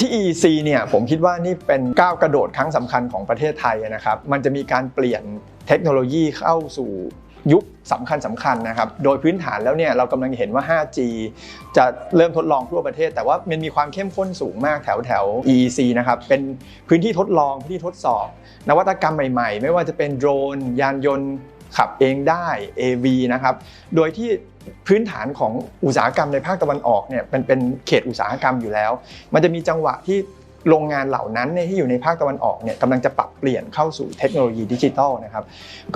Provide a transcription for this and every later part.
ที่ EEC เนี่ยผมคิดว่านี่เป็นก้าวกระโดดครั้งสำคัญของประเทศไทยนะครับ มันจะมีการเปลี่ยนเทคโนโลยีเข้าสู่ยุคสำคัญสำคัญนะครับ โดยพื้นฐานแล้วเนี่ยเรากำลังเห็นว่า 5G จะเริ่มทดลองทั่วประเทศ แต่ว่ามันมีความเข้มข้นสูงมากแถวแถว EEC นะครับ เป็นพื้นที่ทดลองพื้นที่ทดสอบ นวัตกรรมใหม่ๆ ไม่ว่าจะเป็นโดรน ยานยนต์ ขับเองได้ AV นะครับ โดยที่พื้นฐานของอุตสาหกรรมในภาคตะวันออกเนี่ยเป็นเป็นเขตอุตสาหกรรมอยู่แล้ว มันจะมีจังหวะที่ โรงงานเหล่านั้นที่อยู่ในภาคตะวันออกเนี่ยกำลังจะปรับเปลี่ยนเข้าสู่เทคโนโลยีดิจิทัลนะครับ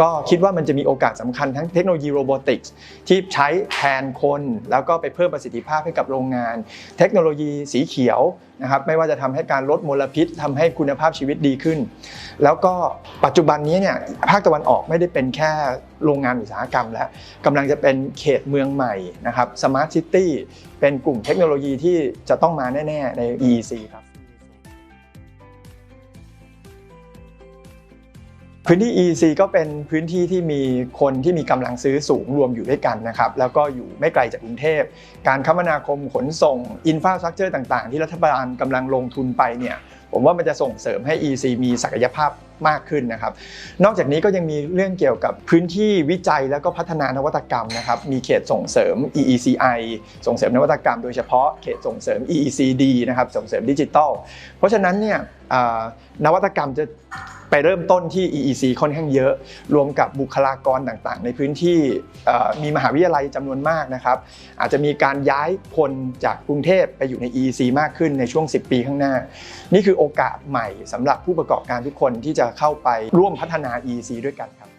ก็คิดว่ามันจะมีโอกาสสำคัญทั้งเทคโนโลยีโรบอติกส์ที่ใช้แทนคน แล้วก็ไปเพิ่มประสิทธิภาพให้กับโรงงาน เทคโนโลยีสีเขียวนะครับไม่ว่าจะทำให้การลดมลพิษทำให้คุณภาพชีวิตดีขึ้น แล้วก็ปัจจุบันนี้เนี่ยภาคตะวันออกไม่ได้เป็นแค่โรงงานอุตสาหกรรม แล้วกำลังจะเป็นเขตเมืองใหม่นะครับสมาร์ทซิตี้เป็นกลุ่มเทคโนโลยีที่จะต้องมาแน่ ๆ ใน EEC ครับ พื้นที่ e-c ก็เป็นพื้นที่ที่มีคนที่มีกำลังซื้อสูงรวมอยู่ด้วยกันนะครับแล้วก็อยู่ไม่ไกลจากกรุงเทพ การคมนาคมขนส่งอินฟราสตรักเจอร์ต่าง ๆ ที่รัฐบาลกำลังลงทุนไปเนี่ย ผมว่ามันจะส่งเสริมให้ EC มีศักยภาพมากขึ้นนะครับ นอกจากนี้ก็ยังมีเรื่องเกี่ยวกับพื้นที่วิจัยแล้วก็พัฒนานวัตกรรมนะครับ มีเขตส่งเสริม EECI ส่งเสริมนวัตกรรมโดยเฉพาะเขตส่งเสริม EECD นะครับ ส่งเสริมดิจิทัล เพราะฉะนั้นเนี่ยนวัตกรรมจะไปเริ่มต้นที่ EEC ค่อนข้างเยอะ รวมกับบุคลากรต่างๆ ในพื้นที่มีมหาวิทยาลัยจำนวนมากนะครับ อาจจะมีการย้ายคนจากกรุงเทพไปอยู่ใน EEC มากขึ้นในช่วง 10 ปีข้างหน้า นี่คือโออกาสใหม่สำหรับผู้ประกอบการทุกคนที่จะเข้าไปร่วมพัฒนา EC ด้วยกันครับ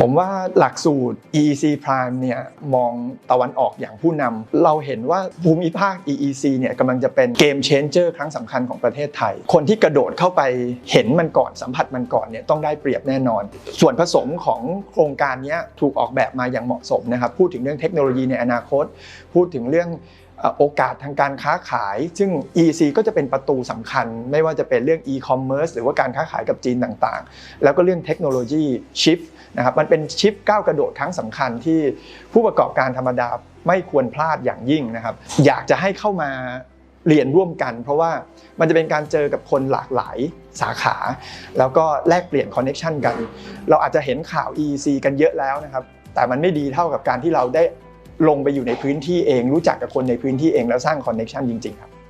ผมว่าหลักสูตร EEC Prime เนี่ยมองตะวันออกอย่างผู้นำเราเห็นว่าภูมิภาค EEC เนี่ยกำลังจะเป็นเกมเชนเจอร์ครั้งสำคัญของประเทศไทย คนที่กระโดดเข้าไปเห็นมันก่อนสัมผัสมันก่อนเนี่ยต้องได้เปรียบแน่นอน ส่วนผสมของโครงการนี้ถูกออกแบบมาอย่างเหมาะสมนะครับ พูดถึงเรื่องเทคโนโลยีในอนาคต พูดถึงเรื่องโอกาสทางการค้าขาย ซึ่ง EC ก็จะเป็นประตูสำคัญ ไม่ว่าจะเป็นเรื่อง e-commerce หรือว่าการค้าขายกับจีนต่างๆ แล้วก็เรื่องเทคโนโลยีชิฟนะครับมันเป็นชิปก้าวกระโดดครั้งสำคัญที่ผู้ประกอบการธรรมดาไม่ควรพลาดอย่างยิ่งนะครับ อยากจะให้เข้ามาเรียนร่วมกัน เพราะว่ามันจะเป็นการเจอกับคนหลากหลายสาขา แล้วก็แลกเปลี่ยนคอนเน็ชันกัน เราอาจจะเห็นข่าว EC กันเยอะแล้วนะครับแต่มันไม่ดีเท่ากับการที่เราได้ ลงไปอยู่ในพื้นที่เอง รู้จักกับคนในพื้นที่เองแล้วสร้างคอนเน็ชันจริง ๆ ครับ